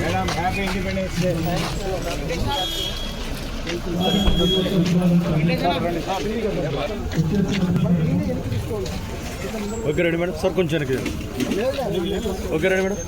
Madam happy independence day okay ready madam. Sir కొంచెం వెనక్కి రండి. Okay ready madam.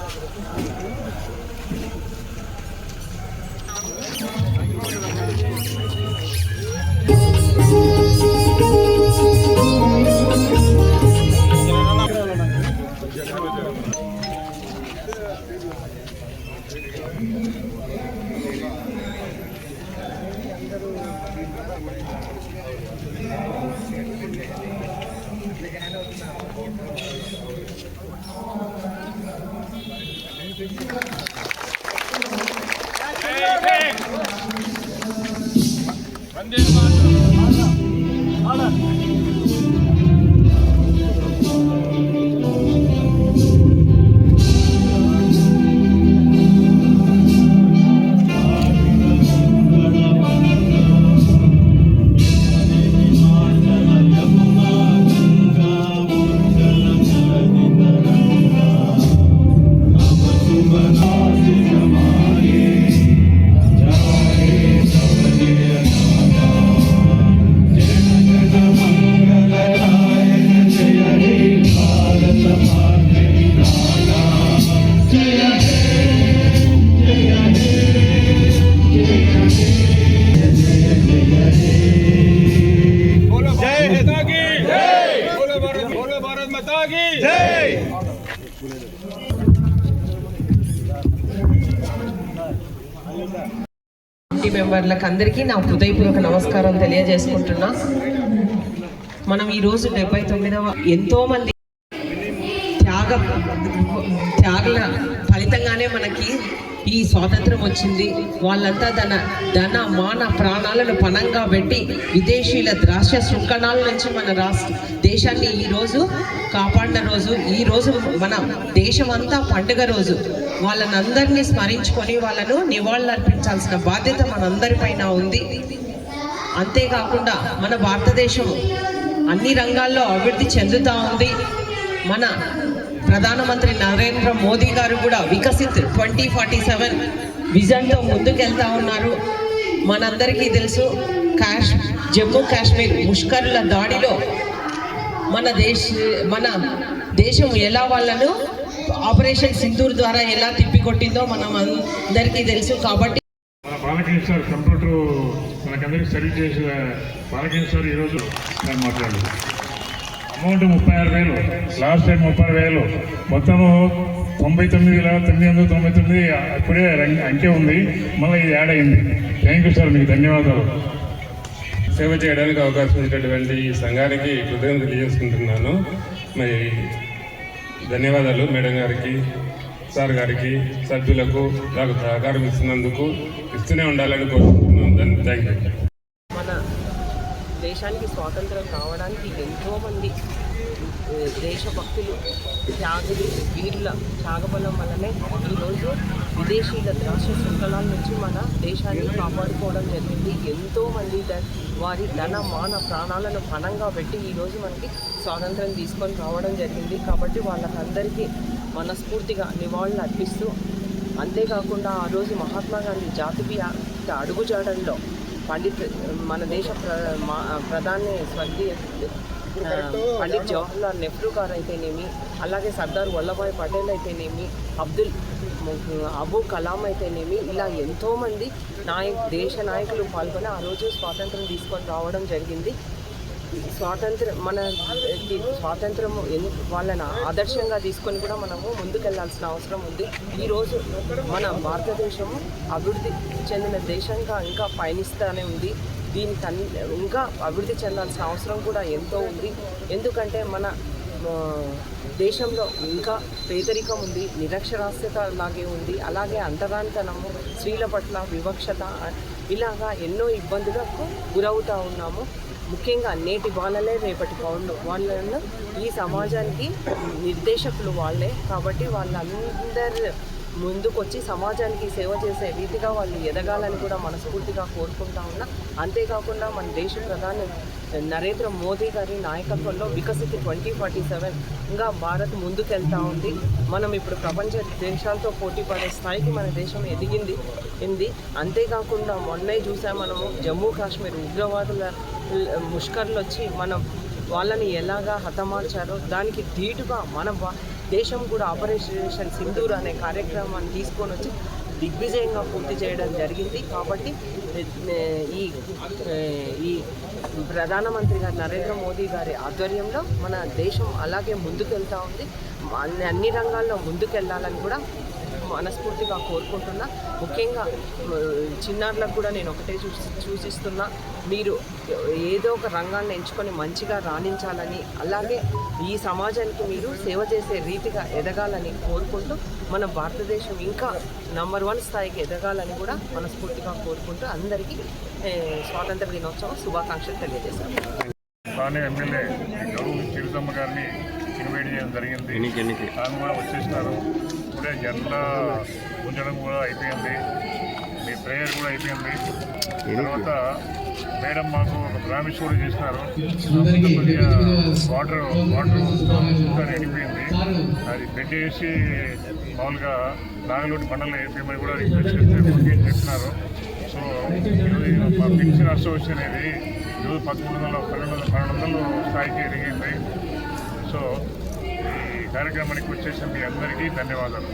네, 네. 반대로 మెంబర్లకు అందరికీ నా హృదయపూర్వక నమస్కారం తెలియజేసుకుంటున్నా. మనం ఈరోజు డెబ్బై తొమ్మిదవ ఎంతో మంది త్యాగ త్యాగల ఫలితంగానే మనకి ఈ స్వాతంత్రం వచ్చింది. వాళ్ళంతా తన ధన మాన ప్రాణాలను పణంగా పెట్టి విదేశీయుల ద్రాక్ష శృంఖణాల నుంచి మన రాష్ట్ర దేశాన్ని ఈరోజు కాపాడిన రోజు ఈరోజు మన దేశమంతా పండుగ రోజు. వాళ్ళని అందరినీ స్మరించుకొని వాళ్ళను నివాళులర్పించాల్సిన బాధ్యత మనందరిపైన ఉంది. అంతేకాకుండా మన భారతదేశం అన్ని రంగాల్లో అభివృద్ధి చెందుతూ ఉంది. మన ప్రధానమంత్రి నరేంద్ర మోదీ గారు కూడా వికసిత్ ట్వంటీ ఫార్టీ సెవెన్ విజన్తో ముందుకెళ్తా ఉన్నారు. మనందరికీ తెలుసు కాష్ జమ్మూ కాశ్మీర్ ముష్కరుల దాడిలో మన దేశ మన దేశం ఎలా వాళ్ళను ఆపరేషన్ సింధూర్ ద్వారా ఎలా తిప్పికొట్టిందో మనం అందరికీ తెలుసు కాబట్టి మన బాలకృష్ణ సార్ కంప్యూటర్ మనకందరికి సర్వీస్ చేసిన బాలకృష్ణ సార్ ఈరోజు నేను మాట్లాడారు. అమౌంట్ ముప్పై ఆరు వేలు లాస్ట్ టైం ముప్పై ఆరు వేలు. మొత్తము తొంభై తొమ్మిది వేల తొమ్మిది వందల తొంభై తొమ్మిది అప్పుడే రంగ్- అంకె ఉంది. మళ్ళీ ఇది యాడ్ అయింది. థ్యాంక్ యూ సార్ మీకు ధన్యవాదాలు. సేవ చేయడానికి అవకాశం ఇచ్చినటువంటి ఈ సంఘానికి కృతజ్ఞతలు తెలియజేసుకుంటున్నాను. మరి ధన్యవాదాలు మేడం గారికి సార్ గారికి సభ్యులకు నాకు సహకారం ఇస్తున్నందుకు ఇస్తూనే ఉండాలని కోరుకుంటున్నాను. థ్యాంక్ యూ మన దేశానికి స్వాతంత్రం కావడానికి ఎంతోమంది దేశభక్తులు త్యాగులు వీరుల త్యాగబలం వల్లనే ఈరోజు విదేశీయుల ద్రాక్ష శృంఖలాల నుంచి మన దేశాన్ని కాపాడుకోవడం జరిగింది. ఎంతోమంది వారి ధన మాన ప్రాణాలను పణంగా పెట్టి ఈరోజు మనకి స్వాతంత్రం తీసుకొని రావడం జరిగింది. కాబట్టి వాళ్ళకందరికీ మనస్ఫూర్తిగా నివాళులు అర్పిస్తూ అంతేకాకుండా ఆ రోజు మహాత్మా గాంధీ జాతీయ అడుగుజాడల్లో పండిత్ మన దేశ ప్ర మా- ప్రధాని స్వర్గీయ పండిత్ జవహర్లాల్ నెహ్రూ గారు అయితేనేమి అలాగే సర్దార్ వల్లభాయ్ పటేల్ అయితేనేమి అబ్దుల్ అబూ కలాం అయితేనేమి ఇలా ఎంతోమంది నాయక్ దేశ నాయకులు పాల్గొని ఆ రోజు స్వాతంత్రం తీసుకొని రావడం జరిగింది. స్వాతంత్రం మన స్వాతంత్రం వాళ్ళని ఆదర్శంగా తీసుకొని కూడా మనము ముందుకెళ్ళాల్సిన అవసరం ఉంది. ఈరోజు మన భారతదేశము అభివృద్ధి చెందిన దేశంగా ఇంకా పయనిస్తూనే ఉంది. దీనికి తన్ ఇంకా అభివృద్ధి చెందాల్సిన అవసరం కూడా ఎంతో ఉంది. ఎందుకంటే మన దేశంలో ఇంకా పేదరికం ఉంది నిరక్షరాస్యత అలాగే ఉంది. అలాగే అంటరానితనము స్త్రీల పట్ల వివక్షత ఇలాగా ఎన్నో ఇబ్బందులకు గురవుతూ ఉన్నాము. ముఖ్యంగా నేటి బాలలే రేపటి పౌరులు. వాళ్ళను ఈ సమాజానికి నిర్దేశకులు వాళ్ళే. కాబట్టి వాళ్ళందరూ ముందుకొచ్చి సమాజానికి సేవ చేసే రీతిగా వాళ్ళు ఎదగాలని కూడా మనస్ఫూర్తిగా కోరుకుంటా ఉన్నా. అంతేకాకుండా మన దేశ ప్రధాని నరేంద్ర మోదీ గారి నాయకత్వంలో వికసిత ట్వంటీ ఫార్టీ సెవెన్గా భారత్ ముందుకెళ్తా ఉంది. మనం ఇప్పుడు ప్రపంచ దేశాలతో పోటీ పడే స్థాయికి మన దేశం ఎదిగింది. ఉంది. అంతేకాకుండా మొన్నే చూసాం మనము జమ్మూ కాశ్మీర్ ఉగ్రవాదుల ముష్కర్లు వచ్చి మనం వాళ్ళని ఎలాగా హతమార్చారో దానికి ధీటుగా మన దేశం కూడా ఆపరేషన్ సింధూర్ అనే కార్యక్రమాన్ని తీసుకొని వచ్చి దిగ్విజయంగా పూర్తి చేయడం జరిగింది. కాబట్టి ఈ ఈ ప్రధానమంత్రి గారు నరేంద్ర మోదీ గారి ఆధ్వర్యంలో మన దేశం అలాగే ముందుకెళ్తూ ఉంది. అన్ని అన్ని రంగాల్లో ముందుకెళ్ళాలని కూడా మనస్ఫూర్తిగా కోరుకుంటున్నా. ముఖ్యంగా చిన్నారులకు కూడా నేను ఒకటే చూసి సూచిస్తున్నా. మీరు ఏదో ఒక రంగాన్ని ఎంచుకొని మంచిగా రాణించాలని అలాగే ఈ సమాజానికి మీరు సేవ చేసే రీతిగా ఎదగాలని కోరుకుంటూ మన భారతదేశం ఇంకా నంబర్ వన్ స్థాయికి ఎదగాలని కూడా మనస్ఫూర్తిగా కోరుకుంటూ అందరికీ స్వాతంత్ర దినోత్సవ శుభాకాంక్షలు తెలియజేశాను ఎమ్మెల్యే గౌరవ చిరుతమ్మ గారిని ఇన్వైట్ చేయడం జరిగింది. తాను కూడా వచ్చేసినారు. ఇప్పుడే జెండా ఉంచడం కూడా అయిపోయింది. మీ ప్రేయర్ కూడా అయిపోయింది. తర్వాత మేడం మాకు ఒక ప్రామిస్ కూడా చేసినారు. కొద్దిగా వాటర్ వాటర్ అంతా నిండిపోయింది అది పెట్టేసి మామూలుగా నాగలోటి మండలం వేపేయమని కూడా రిక్వెస్ట్ చేస్తే చెప్పినారు. సో మా పెన్షన్ అసోసియేషన్ అనేది ఈరోజు పదకొండు వందల పన్నెండు వందల పన్నెండు వందలు స్థాయికి ఎదిగింది. సో కార్యక్రమానికి వచ్చేసిన మీ అందరికీ ధన్యవాదాలు.